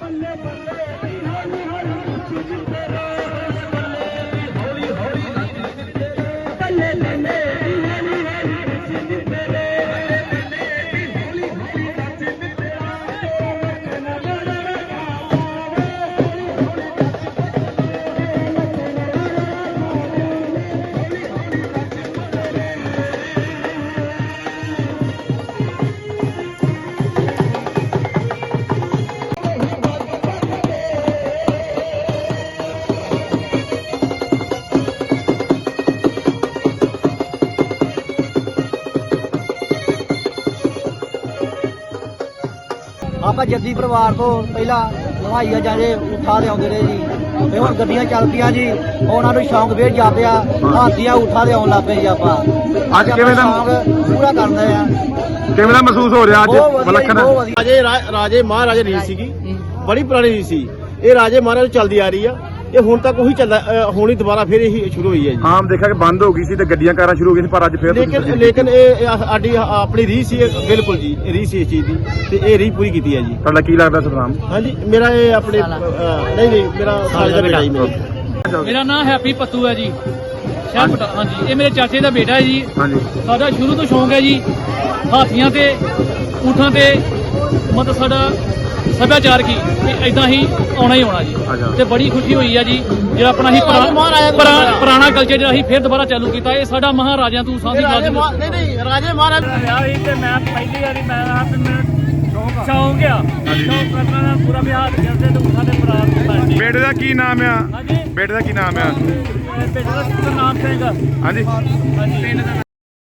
ਬੱਲੇ ਬੱਲੇ ਹਰੀ ਹਰੀ ਹਰੀ ਤੁਝ ਆਪਾਂ ਜੱਦੀ ਪਰਿਵਾਰ ਤੋਂ ਪਹਿਲਾਂ ਨਵਾਈਆ ਜਾਂਦੇ ਉਠਾ ਲਿਆਉਂਦੇ ਰਹੇ ਜੀ। ਤੇ ਹੁਣ ਗੱਡੀਆਂ ਚੱਲ ਪਈਆਂ ਜੀ ਉਹਨਾਂ ਨੂੰ ਸ਼ੌਂਕ ਫੇਰ ਜਾਪਿਆ ਹਾਥੀਆਂ ਉਠਾ ਲਿਆਉਣ ਲੱਗ ਪਏ ਜੀ ਆਪਾਂ। ਅੱਜ ਕਿਵੇਂ ਦਾ- ਸ਼ੌਂਕ ਪੂਰਾ ਕਰਦੇ ਆ। ਕਿਵੇਂ ਦਾ ਮਹਿਸੂਸ ਹੋ ਰਿਹਾ ਅੱਜ ਵਿਲੱਖਣ? ਰਾਜੇ ਰਾਜੇ ਮਹਾਰਾਜੇ ਰੀਤ ਸੀਗੀ ਬੜੀ ਪੁਰਾਣੀ ਰੀਤ ਸੀ। ਇਹ ਰਾਜੇ ਮਹਾਰਾਜੇ ਚੱਲਦੀ ਆ ਰਹੀ ਆ। ਇਹ ਹੁਣ ਤੱਕ ਉਹੀ ਚੱਲਦਾ ਅ, ਹੁਣ ਹੀ ਦੁਬਾਰਾ ਫਿਰ ਇਹੀ ਸ਼ੁਰੂ ਹੋਈ ਹੈ ਜੀ। ਆਮ ਦੇਖਿਆ ਕਿ ਬੰਦ ਹੋ ਗਈ ਸੀ ਤੇ ਗੱਡੀਆਂ ਕਾਰਾਂ ਸ਼ੁਰੂ ਹੋ ਗਈਆਂ ਸੀ ਪਰ ਅੱਜ ਫੇਰ ਤੁਸੀਂ ਲੇਕਿਨ ਲੇਕਿਨ ਇਹ ਇਹ ਸਾਡੀ ਆਪਣੀ ਰੀਤ ਸੀ ਇਹ ਬਿਲਕੁਲ ਜੀ ਇਹ ਸੀ ਇਸ ਚੀਜ਼ ਦੀ ਤੇ ਇਹ ਰੀਤ ਪੂਰੀ ਕੀਤੀ ਹੈ ਜੀ। ਤੁਹਾਡਾ ਕੀ ਲੱਗਦਾ ਸਤਨਾਮ ਹਾਂਜੀ ਮੇਰਾ ਇਹ ਆਪਣੇ ਅ, ਨਹੀਂ ਨਹੀਂ ਮੇਰਾ ਸਾਲ ਦਾ ਬੇਟਾ ਜੀ ਮੇਰਾ। ਮੇਰਾ। ਨਾਮ ਹੈਪੀ ਪੱਤੂ ਹੈ ਜੀ। ਸ਼ਹਿਰ ਪਟਾ ਹਾਂਜੀ ਇਹ ਮੇਰੇ ਚਾਚੇ ਦਾ ਬੇਟਾ ਹੈ ਜੀ। ਹਾਂਜੀ। ਸਾਡਾ ਸ਼ੁਰੂ ਤੋਂ ਸ਼ੌਂਕ ਹੈ ਜੀ ਹਾਥੀਆਂ ਤੇ ਊਠਾਂ ਤੇ ਮਤਲਬ ਸਾਡਾ ਸੱਭਿਆਚਾਰ ਕੀ? ਇਦਾਂ ਹੀ ਆਉਣਾ ਹੀ ਆਉਣਾ ਜੀ। ਤੇ ਬੜੀ ਖੁਸ਼ੀ ਹੋਈ ਹੈ ਜੀ ਜਿਹੜਾ ਆਪਣਾ ਹੀ ਮਹਾਰਾਜਾ ਪੁਰਾਣਾ ਕਲਚਰ ਜਿਹੜਾ ਅਸੀਂ ਫਿਰ ਦੁਬਾਰਾ ਚਾਲੂ ਕੀਤਾ ਇਹ ਸਾਡਾ ਮਹਾਰਾਜਿਆਂ ਤੋਂ ਸਾਡੀ ਗੱਲ ਨਹੀਂ ਨਹੀਂ ਰਾਜੇ ਮਹਾਰਾਜ ਸੀ ਤੇ ਮੈਂ ਪਹਿਲੀ ਵਾਰੀ ਮੈਂ ਸ਼ੌਂਕ ਆ। ਸ਼ੌਂਕ ਕਰਨਾ ਦਾ ਪੂਰਾ ਵਿਆਹ ਕਰਦੇ ਤੇ ਊਠਾਂ ਦੇ ਪ੍ਰਾਪਤ ਬੇਟੇ ਦਾ ਕੀ ਨਾਮ ਆ? ਬੇਟੇ ਦਾ ਕੀ ਨਾਮ ਆ? ਬੇਟਾ ਦਾ ਨਾਮ ਸਿੰਘ। ਹਾਂਜੀ। ਹਾਂਜੀ।